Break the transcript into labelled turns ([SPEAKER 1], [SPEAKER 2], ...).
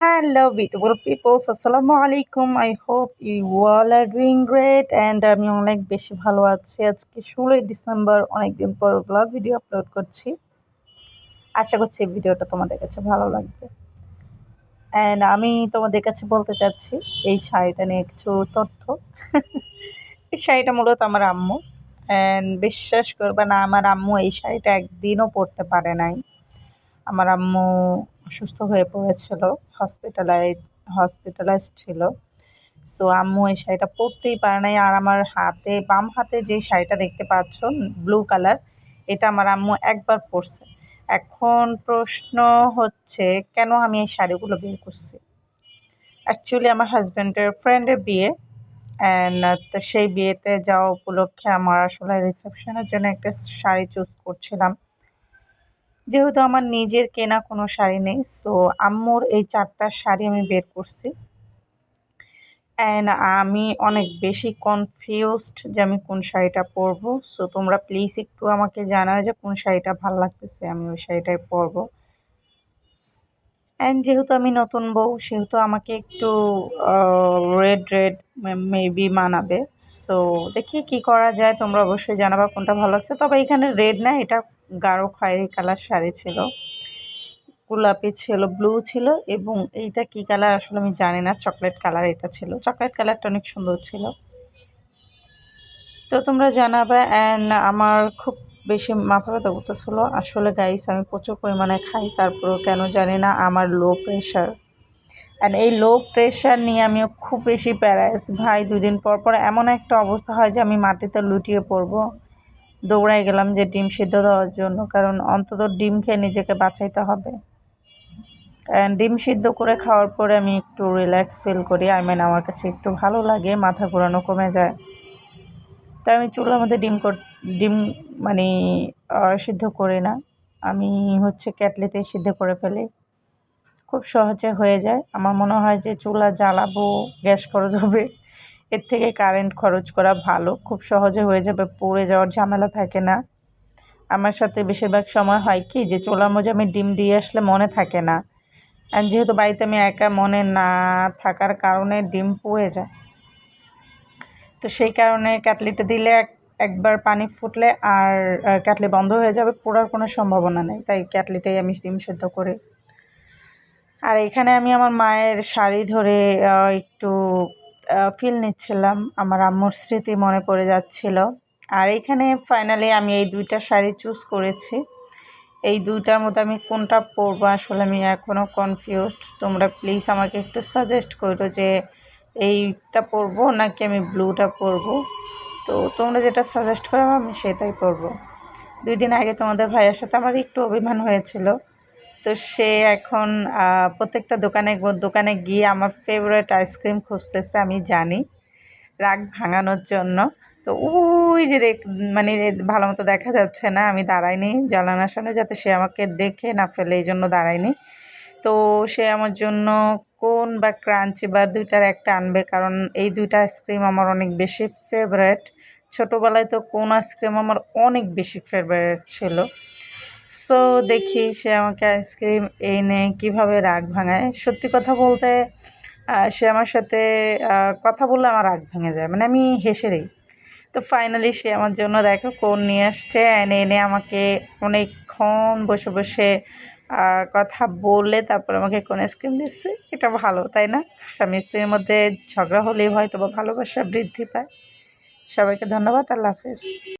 [SPEAKER 1] Hello, beautiful people. আসসালামু আলাইকুম I hope you all are doing great and আমি অনেক বেশি ভালো আছি। আজকে ষোলোই ডিসেম্বর অনেকদিন পর ব্লগ ভিডিও আপলোড করছি। আশা করছি ভিডিওটা তোমাদের কাছে ভালো লাগবে। অ্যান্ড আমি তোমাদের কাছে বলতে চাচ্ছি এই শাড়িটা নিয়ে কিছু তথ্য। এই শাড়িটা মূলত আমার আম্মু। অ্যান্ড বিশ্বাস করবে না আমার আম্মু এই শাড়িটা একদিনও পরতে পারে নাই। আমার আম্মু অসুস্থ হয়ে পড়েছিল হসপিটালাইজ হসপিটালাইজ ছিল। সো আম্মু এই শাড়িটা পরতেই পারে নাই। আর আমার হাতে, বাম হাতে যে শাড়িটা দেখতে পাচ্ছ ব্লু কালার এটা আমার আম্মু একবার পরছে। এখন প্রশ্ন হচ্ছে, কেন আমি এই শাড়িগুলো বের করছি? অ্যাকচুয়ালি আমার হাজব্যান্ডের ফ্রেন্ডের বিয়ে অ্যান্ড সেই বিয়েতে যাওয়া উপলক্ষে আমার আসলে রিসেপশনের জন্য একটা শাড়ি চুজ করছিলাম। যেহেতু আমার নিজের কেনা কোনো শাড়ি নেই সো আম্মুর এই চারটা শাড়ি আমি বের করছি। অ্যান্ড আমি অনেক বেশি কনফিউজড যে আমি কোন শাড়িটা পরবো। সো তোমরা প্লিজ একটু আমাকে জানাও যে কোন শাড়িটা ভালো লাগতেছে আমি ওই শাড়িটাই পরবো। অ্যান্ড যেহেতু আমি নতুন বউ, সেহেতু আমাকে একটু রেড রেড মেবি মানাবে। সো দেখি কি করা যায়। তোমরা অবশ্যই জানাবা কোনটা ভালো লাগছে। তবে এখানে রেড না, এটা গাঢ় খয়েরি কালার শাড়ি ছিল। গোলাপি ছিল ব্লু ছিল, এবং এইটা কি কালার আসলে আমি জানি না। চকলেট কালার এটা ছিল। চকলেট কালারটা অনেক সুন্দর ছিল। তো তোমরা জানাবে অ্যান্ড আমার খুব বেশি মাথা ব্যথা করতেছিল। আসলে গাইস আমি প্রচুর পরিমাণে খাই, তারপরেও কেন জানি না, আমার লো প্রেশার অ্যান্ড এই লো প্রেশার নিয়ে আমিও খুব বেশি প্যারাইস ভাই, দুদিন পর পর এমন একটা অবস্থা হয় যে আমি মাটিতে লুটিয়ে পড়ব। দৌড়াই গেলাম যে ডিম সিদ্ধ দেওয়ার জন্য, কারণ অন্তত ডিম খেয়ে নিজেকে বাঁচাইতে হবে। অ্যান্ড ডিম সিদ্ধ করে খাওয়ার পরে আমি একটু রিল্যাক্স ফিল করি। আই মিন আমার কাছে একটু ভালো লাগে, মাথা ঘোরানো কমে যায়। তো আমি চুলার মধ্যে ডিম কর, ডিম মানে সিদ্ধ করি না। আমি হচ্ছে ক্যাটলিতে সিদ্ধ করে ফেলি। খুব সহজে হয়ে যায়। আমার মনে হয় যে চুলা জ্বালাবো, গ্যাস খরচ হবে, এর থেকে কারেন্ট খরচ করা ভালো। খুব সহজে হয়ে যাবে, পড়ে যাওয়ার ঝামেলা থাকে না। আমার সাথে বেশিরভাগ সময় হয় কি যে চোলার মধ্যে আমি ডিম দিয়ে আসলে মনে থাকে না। আর যেহেতু বাড়িতে আমি একা মনে না থাকার কারণে ডিম পুড়ে যায়। তো সেই কারণে ক্যাটলিতে দিলে একবার পানি ফুটলে আর ক্যাটলি বন্ধ হয়ে যাবে, পোড়ার কোনো সম্ভাবনা নেই। তাই ক্যাটলিতেই আমি ডিম সেদ্ধ করি আর এখানে আমি আমার মায়ের শাড়ি ধরে একটু ফিল নিচ্ছিলাম। আমার আম্মুর স্মৃতি মনে পড়ে যাচ্ছিল। আর এইখানে ফাইনালি আমি এই দুইটা শাড়ি চুজ করেছি। এই দুইটার মধ্যে আমি কোনটা পরবো আসলে আমি এখনও কনফিউজড তোমরা প্লিজ আমাকে একটু সাজেস্ট করো যে এইটা পরবো নাকি আমি ব্লুটা পরবো। তো তোমরা যেটা সাজেস্ট করো আমি সেটাই পরবো। দুই দিন আগে তোমাদের ভাইয়ের সাথে আমার একটু অভিমান হয়েছিল। তো সে এখন প্রত্যেকটা দোকানে দোকানে গিয়ে আমার ফেভারেট আইসক্রিম খুঁজতেছে, আমি জানি। রাগ ভাঙানোর জন্য। তো ওই যে দেখ মানে ভালো মতো দেখা যাচ্ছে না, আমি দাঁড়াইনি জানানার সামনে যাতে সে আমাকে দেখে না ফেলে, এই জন্য দাঁড়াইনি। তো সে আমার জন্য কোন বা ক্রাঞ্চি বা দুইটার একটা আনবে, কারণ এই দুইটা আইসক্রিম আমার অনেক বেশি ফেভারেট ছোটোবেলায় তো কোন আইসক্রিম আমার অনেক বেশি ফেভারেট ছিল। সো দেখি সে আমাকে আইসক্রিম এনে কীভাবে রাগ ভাঙায়। সত্যি কথা বলতে সে আমার সাথে কথা বললে আমার রাগ ভেঙে যায়। মানে আমি হেসে দিই। তো ফাইনালি সে আমার জন্য দেখো কোন নিয়ে আসছে। এনে এনে আমাকে অনেকক্ষণ বসে বসে কথা বললে তারপর আমাকে কোন আইসক্রিম দিচ্ছে। এটা ভালো, তাই না? স্বামী স্ত্রীর মধ্যে ঝগড়া হলেই হয়তো বা ভালোবাসা বৃদ্ধি পায়। সবাইকে ধন্যবাদ, আল্লাহ হাফিজ।